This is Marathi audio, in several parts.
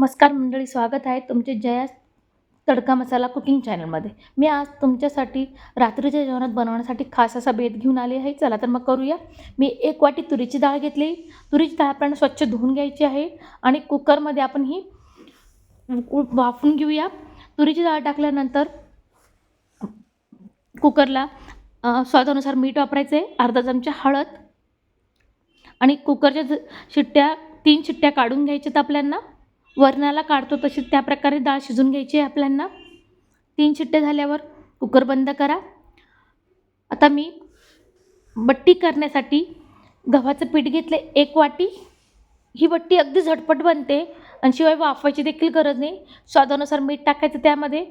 नमस्कार मंडळी स्वागत आहे तुमचे जया तडका मसाला कुकिंग चॅनलमध्ये. मी आज तुमच्यासाठी रात्रीच्या जेवणात बनवण्यासाठी खास असा बेत घेऊन आले आहे. चला तर मग करूया. मी एक वाटी तुरीची डाळ घेतली. तुरीची डाळ आपल्याला स्वच्छ धुवून घ्यायची आहे आणि कुकरमध्ये आपण ही वाफून घेऊया. तुरीची डाळ टाकल्यानंतर कुकरला स्वादानुसार मीठ वापरायचं आहे अर्धा चमचा हळद आणि कुकरच्या ज- शिट्ट्या तीन शिट्ट्या काढून घ्यायच्यात आपल्यांना. वरणाला काढतो तशी त्या प्रकारे डाळ शिजून घ्यायची आहे आपल्यांना. तीन शिट्टे झाल्यावर कुकर बंद करा. आता मी बट्टी करण्यासाठी गव्हाचं पीठ घेतलं एक वाटी. ही बट्टी अगदी झटपट बनते आणि शिवाय वाफवायची देखील गरज नाही. स्वादानुसार मीठ टाकायचं त्यामध्ये.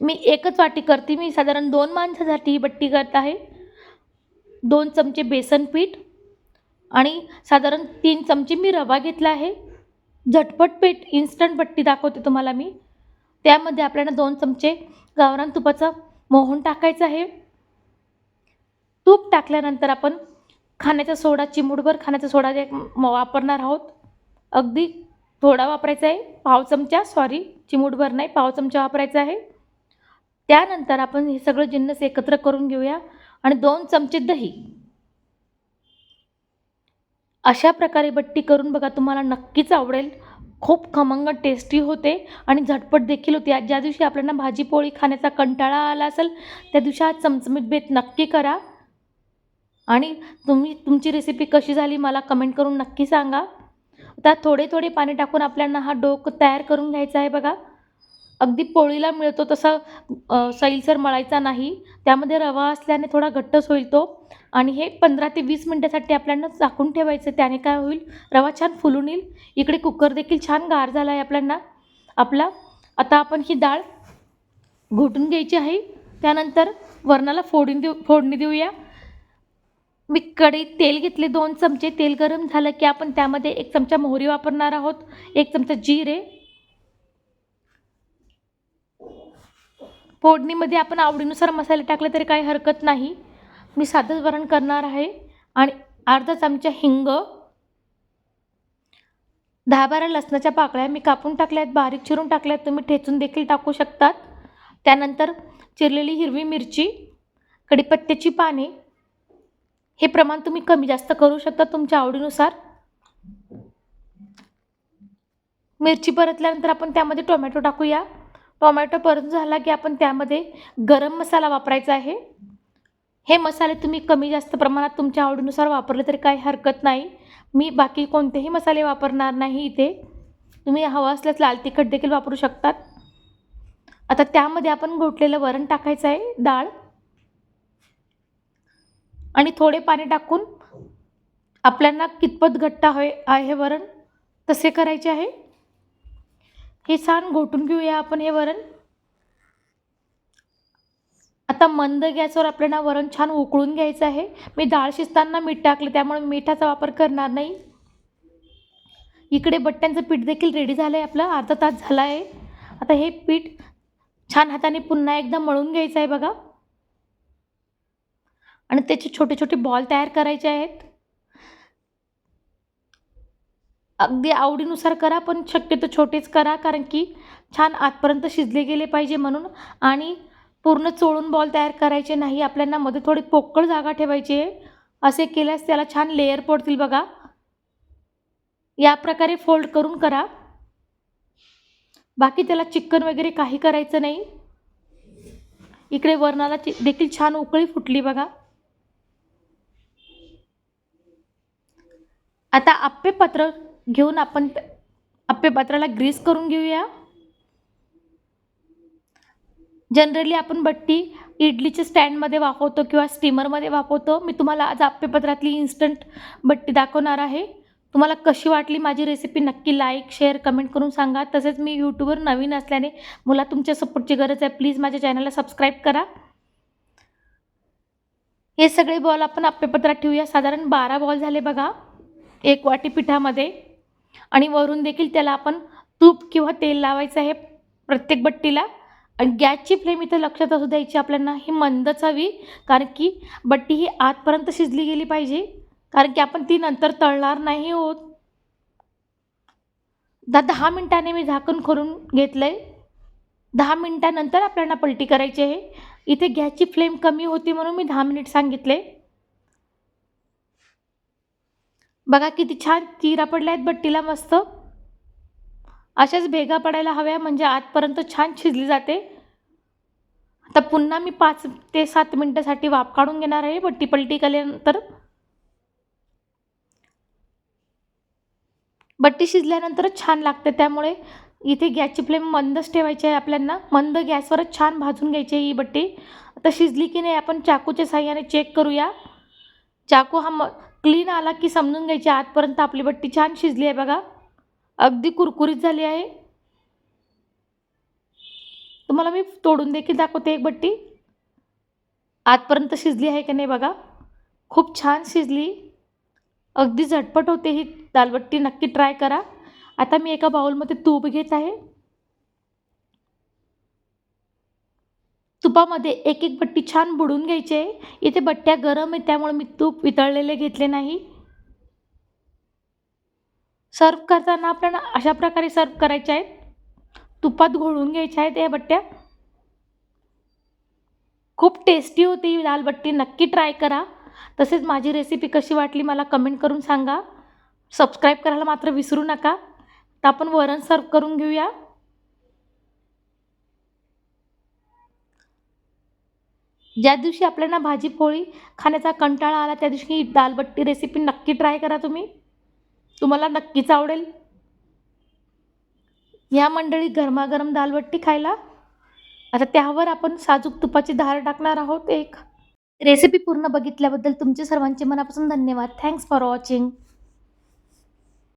मी एकच वाटी करते. मी साधारण दोन माणसासाठी ही बट्टी करत आहे. दोन चमचे बेसन पीठ आणि साधारण तीन चमचे मी रवा घेतला आहे. झटपट पीठ इन्स्टंट पट्टी दाखवते तुम्हाला मी. त्यामध्ये आपल्याला दोन चमचे गावरान तुपाचं मोहन टाकायचं आहे. तूप टाकल्यानंतर आपण खाण्याचा सोडा चिमूटभर खाण्याचा सोडा जे वापरणार आहोत. अगदी थोडा वापरायचा आहे. पाव चमचा सॉरी चिमूटभर नाही पाव चमचा वापरायचा आहे. त्यानंतर आपण हे सगळं जिन्नस एकत्र करून घेऊया. आणि दोन चमचे दही. अशा प्रकारे बट्टी करून बघा तुम्हाला नक्कीच आवडेल. खूप खमंग टेस्टी होते आणि झटपट देखील होते. ज्या दिवशी आपल्याला भाजीपोळी खाण्याचा कंटाळा आला असेल त्या दिवशी हा चमचमीत बेत नक्की करा. आणि तुम्ही तुमची रेसिपी कशी झाली मला कमेंट करून नक्की सांगा. आता थोडे थोडे पाणी टाकून आपल्याला हा डोक तयार करून घ्यायचा आहे बघा. अगदी पोळीला मिळतो तसा सैलसर मळायचा नाही. त्यामध्ये रवा असल्याने थोडा घट्टच होईल तो. आणि हे पंधरा ते वीस मिनटासाठी आपल्याला झाकून ठेवायचं त्याने काय होईल? रवा छान फुलून येईल. इकडे कुकर देखील छान गार झाला आहे आपल्याला. आपला आता आपण ही डाळ घोटून घ्यायची आहे. त्यानंतर वरणाला फोडून देऊ फोडणी देऊया. मी कढईत तेल घेतले दोन चमचे. तेल गरम झालं की आपण त्यामध्ये एक चमचा मोहरी वापरणार आहोत. एक चमचा जिरे. फोडणीमध्ये आपण आवडीनुसार मसाले टाकले तरी काही हरकत नाही. मी साधंच वरण करणार आहे. आणि अर्धा चमचा हिंग दहा बारा लसणाच्या पाकळ्या मी कापून टाकल्या आहेत बारीक चिरून टाकल्या आहेत तुम्ही ठेचून देखील टाकू शकतात. त्यानंतर चिरलेली हिरवी मिरची कढीपत्त्याची पाने हे प्रमाण तुम्ही कमी जास्त करू शकता तुमच्या आवडीनुसार. मिरची परतल्यानंतर आपण त्यामध्ये टोमॅटो टाकूया. टोमॅटो परत झाला की आपण त्यामध्ये गरम मसाला वापरायचा आहे. हे मसाले तुम्ही कमी जास्त प्रमाणात तुमच्या आवडीनुसार वापरले तरी काही हरकत नाही. मी बाकी कोणतेही मसाले वापरणार नाही इथे. तुम्ही हवं असल्यास लाल तिखट देखील वापरू शकतात. आता त्यामध्ये आपण घोटलेलं वरण टाकायचं आहे डाळ. आणि थोडे पाणी टाकून आपल्याला कितपत घट्ट हवे आहे वरण तसे करायचे आहे. हे छान घोटून घेऊया आपण हे वरण. आता मंद गॅसवर आपल्याला वरण छान उकळून घ्यायचं आहे. मी डाळ शिजताना मीठ टाकले त्यामुळे मिठाचा वापर करणार नाही. इकडे बट्ट्यांचं पीठ देखील रेडी झालं आहे आपलं अर्धा तास झाला आहे आता हे पीठ छान हाताने पुन्हा एकदा मळून घ्यायचं आहे बघा. आणि त्याचे छोटे छोटे बॉल तयार करायचे आहेत. अगदी आवडीनुसार करा पण शक्यतो छोटेच करा कारण की छान आतपर्यंत शिजले गेले पाहिजे म्हणून. आणि पूर्ण चोळून बॉल तयार करायचे नाही आपल्याला मध्ये थोडी पोकळ जागा ठेवायची आहे. असे केल्यास त्याला छान लेअर पडतील बघा. या प्रकारे फोल्ड करून करा. बाकी त्याला चिकन वगैरे काही करायचं नाही. इकडे वरणाला चि- देखील छान उकळी फुटली बघा. आता आप्पे पत्र घेऊन आपण आप्पेपात्राला ग्रीस करून घेऊया. जनरली आपण बट्टी इडलीच्या स्टँडमध्ये वापरतो किंवा स्टीमरमध्ये वापरतो मी तुम्हाला आज आप्पेपत्रातली इन्स्टंट बट्टी दाखवणार आहे. तुम्हाला कशी वाटली माझी रेसिपी नक्की लाईक शेअर कमेंट करून सांगा. तसेच मी यूट्यूबवर नवीन असल्याने मला तुमच्या सपोर्टची गरज आहे. प्लीज माझ्या चॅनलला सबस्क्राईब करा. हे सगळे बॉल आपण आप्पेपत्रात ठेवूया. साधारण बारा बॉल झाले बघा. एक वाटी पिठामध्ये. आणि वरून देखील त्याला आपण तूप किंवा तेल लावायचं आहे प्रत्येक बट्टीला. आणि गॅसची फ्लेम इथं लक्षात असू द्यायची आपल्याला ही मंदच हवी कारण की बट्टी ही आतपर्यंत शिजली गेली पाहिजे. कारण की आपण ती नंतर तळणार नाही होत. दा दहा मिनटाने मी झाकण करून घेतलं आहे दहा मिनटानंतर आपल्याला पलटी करायची आहे. इथे गॅसची फ्लेम कमी होती म्हणून मी दहा मिनिट सांगितले. बघा किती छान चिरा पडल्या आहेत बट्टीला मस्त. अशाच भेगा पडायला हव्या म्हणजे आतपर्यंत छान शिजली जाते. आता पुन्हा मी पाच ते सात मिनटासाठी वाफ काढून घेणार आहे बट्टी पलटी केल्यानंतर. बट्टी शिजल्यानंतरच छान लागते त्यामुळे इथे गॅसची फ्लेम मंदच ठेवायची आहे आपल्याला मंद गॅसवरच छान भाजून घ्यायची आहे ही बट्टी. आता शिजली की नाही आपण चाकूच्या साह्याने चेक करूया. चाकू हा म क्लीन आला की समजून घ्यायची आतपर्यंत आपली बट्टी छान शिजली आहे बघा. अगदी कुरकुरीत झाली आहे. तुम्हाला मी तोडून देखील दाखवते एक बट्टी. आतपर्यंत शिजली आहे की नाही बघा. खूप छान शिजली. अगदी झटपट होते ही दालबट्टी नक्की ट्राय करा. आता मी एका बाउलमध्ये तूप घेत आहे. तुपामध्ये एक एक बट्टी छान बुडून घ्यायची. आहे इथे बट्ट्या गरम आहे त्यामुळे मी तूप वितळलेले घेतले नाही. सर्व करताना आपल्याला अशा प्रकारे सर्व करायच्या आहेत. तुपात घोळून घ्यायच्या आहेत या बट्ट्या. खूप टेस्टी होती ही दालबट्टी नक्की ट्राय करा. तसेच माझी रेसिपी कशी वाटली मला कमेंट करून सांगा. सबस्क्राईब करायला मात्र विसरू नका. तर आपण वरण सर्व करून घेऊया. ज्या दिवशी आपल्याला भाजी पोळी खाण्याचा कंटाळा आला त्या दिवशी ही दालबट्टी रेसिपी नक्की ट्राय करा तुम्ही. तुम्हाला नक्कीच आवडेल. या मंडळी गरमागरम दालबट्टी खायला. आता त्यावर आपण साजूक तुपाची धार टाकणार आहोत एक. रेसिपी पूर्ण बघितल्याबद्दल तुमचे सर्वांचे मनापासून धन्यवाद. Thanks for watching